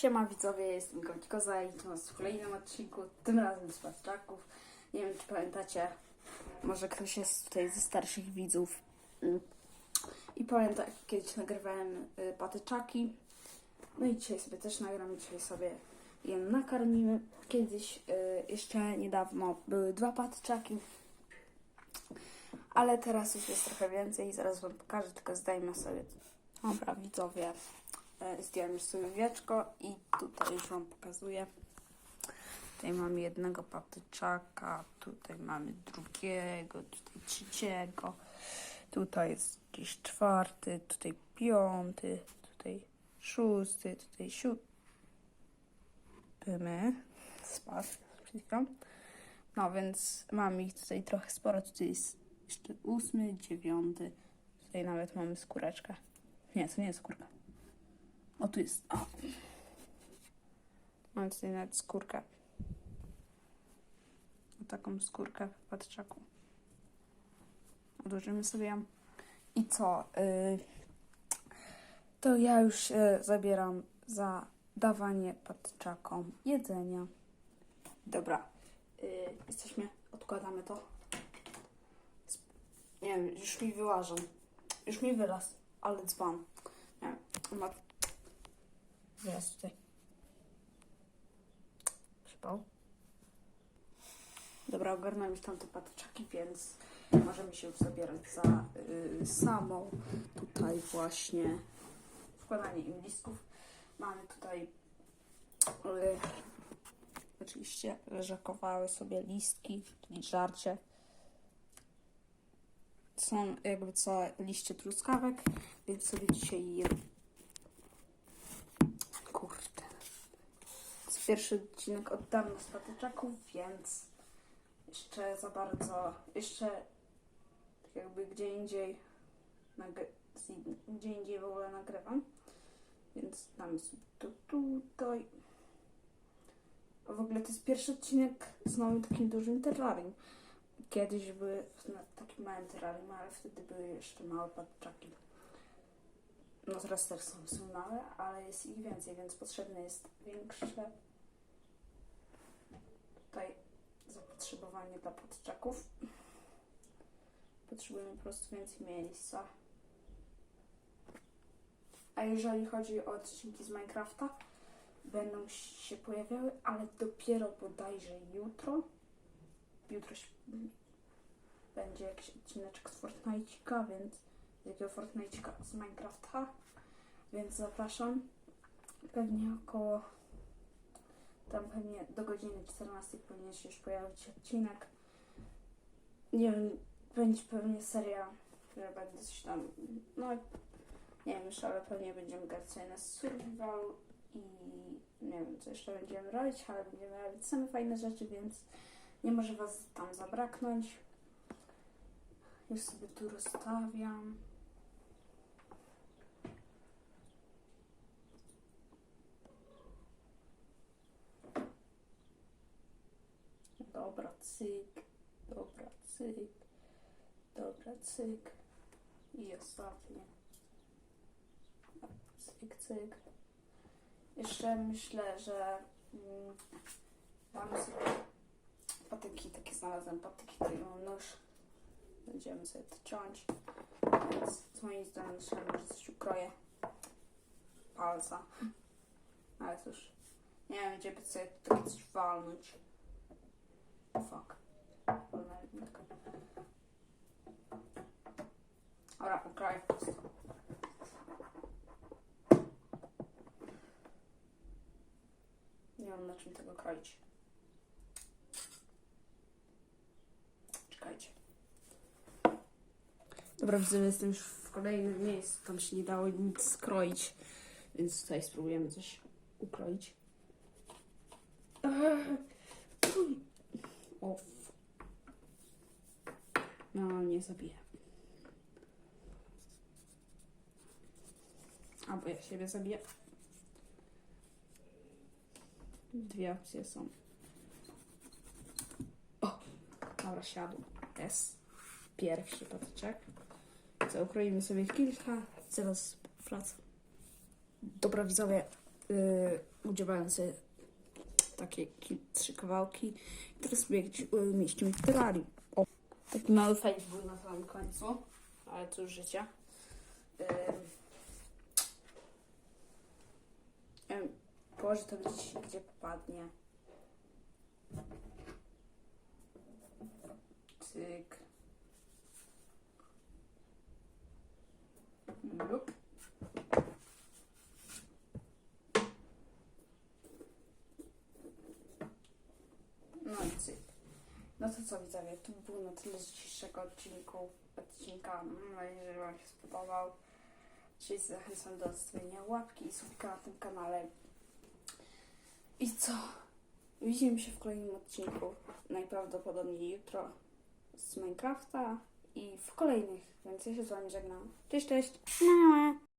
Siema widzowie, jestem Gość Koza i to w kolejnym odcinku, tym razem z Patrzaków. Nie wiem, czy pamiętacie, może ktoś jest tutaj ze starszych widzów mm, i pamięta, jak kiedyś nagrywałem y, patyczaki. No i dzisiaj sobie też nagram, dzisiaj sobie je nakarmimy. Kiedyś, y, jeszcze niedawno, były dwa patyczaki, ale teraz już jest trochę więcej i zaraz wam pokażę, tylko zdajmy sobie. Dobra, widzowie, e, zdjąłem już sobie wieczko i tutaj już wam pokazuję. Tutaj mamy jednego patyczaka, tutaj mamy drugiego, tutaj trzeciego, tutaj jest jakiś czwarty, tutaj piąty, tutaj szósty, tutaj siódmy. Spadł przed. No więc mamy ich tutaj trochę sporo. Tutaj jest jeszcze ósmy, dziewiąty. Tutaj nawet mamy skóreczkę. Nie, to nie jest skórka. O, tu jest. O. Mam tutaj nawet skórkę. O taką skórkę w patrzaku. Odłożymy sobie ją. I co? Y, to ja już się zabieram za dawanie patczakom jedzenia. Dobra. Y, jesteśmy. Odkładamy to. Nie wiem, już mi wyłażą. Już mi wylazł, ale dzban. Nie wiem, Wylazł tutaj. Przypał. Dobra, ogarnąłem już tamte patyczaki, więc możemy się już zabierać za y, samą tutaj właśnie wkładanie im listków. Mamy tutaj y, oczywiście leżakowały sobie listki, czyli żarcie. Są jakby co liście truskawek, więc sobie dzisiaj je... Kurde. To jest pierwszy odcinek od dawna z patyczaków, więc jeszcze za bardzo, jeszcze tak jakby gdzie indziej, gdzie indziej w ogóle nagrywam. Więc damy sobie to tutaj. A w ogóle to jest pierwszy odcinek z nowym takim dużym terrarium. Kiedyś były na takim małym terrarium, ale wtedy były jeszcze małe patyczaki. No teraz też są, są małe, ale jest ich więcej, więc potrzebne jest większe tutaj zapotrzebowanie dla patyczaków. Potrzebujemy po prostu więcej miejsca. A jeżeli chodzi o odcinki z Minecrafta, będą się pojawiały, ale dopiero bodajże jutro. Jutro się będzie jakiś odcineczek z Fortnite'ika, więc z jakiego z Minecrafta, więc zapraszam. Pewnie około tam pewnie do godziny 14 powinien się już pojawić odcinek. Nie wiem, będzie pewnie seria, która będzie coś tam, no nie wiem jeszcze, ale pewnie będziemy grać sobie na survival i nie wiem, co jeszcze będziemy robić, ale będziemy robić same fajne rzeczy, więc nie może Was tam zabraknąć. Już sobie tu rozstawiam. Dobra, cyk. Dobra, cyk. Dobra, cyk. I ostatnie. Cyk, cyk. Jeszcze myślę, że mm, sobie patyki, takie znalazłem patyki, tutaj mam nóż. Będziemy sobie to ciąć. Więc z moim zdaniem może coś ukroję. Palca. Ale cóż, nie wiem, gdzie by sobie tutaj coś walnąć. Fuck. Dobra, ukroję po prostu. Nie mam na czym tego kroić. Czekajcie. Dobra, widzę, że jestem już w kolejnym miejscu. Tam się nie dało nic skroić, więc tutaj spróbujemy coś ukroić. Eee, uj. O. f- No, nie zabiję. Albo ja siebie zabiję. Dwie opcje są. O! Dobra, siadł. Jest. Pierwszy patyczek. Co, ukroimy sobie kilka. Zaraz wracam. Dobra, widzowie. Yy, udzielałem sobie takie ki- trzy kawałki. I teraz sobie gdzieś umieścimy w terrarium. O, taki mały fajny był na samym końcu, ale cóż życia. Ym, ym, Położę to gdzieś, gdzie popadnie. Cyk. Lup. No i cyk. No to co widzowie, to by było na tyle z dzisiejszego odcinku, odcinka. Mam nadzieję, że Wam się spodobał. Czyli zachęcam do zostawienia łapki i subika na tym kanale. I co? Widzimy się w kolejnym odcinku. Najprawdopodobniej jutro z Minecrafta i w kolejnych, więc ja się z Wami żegnam. Cześć, cześć!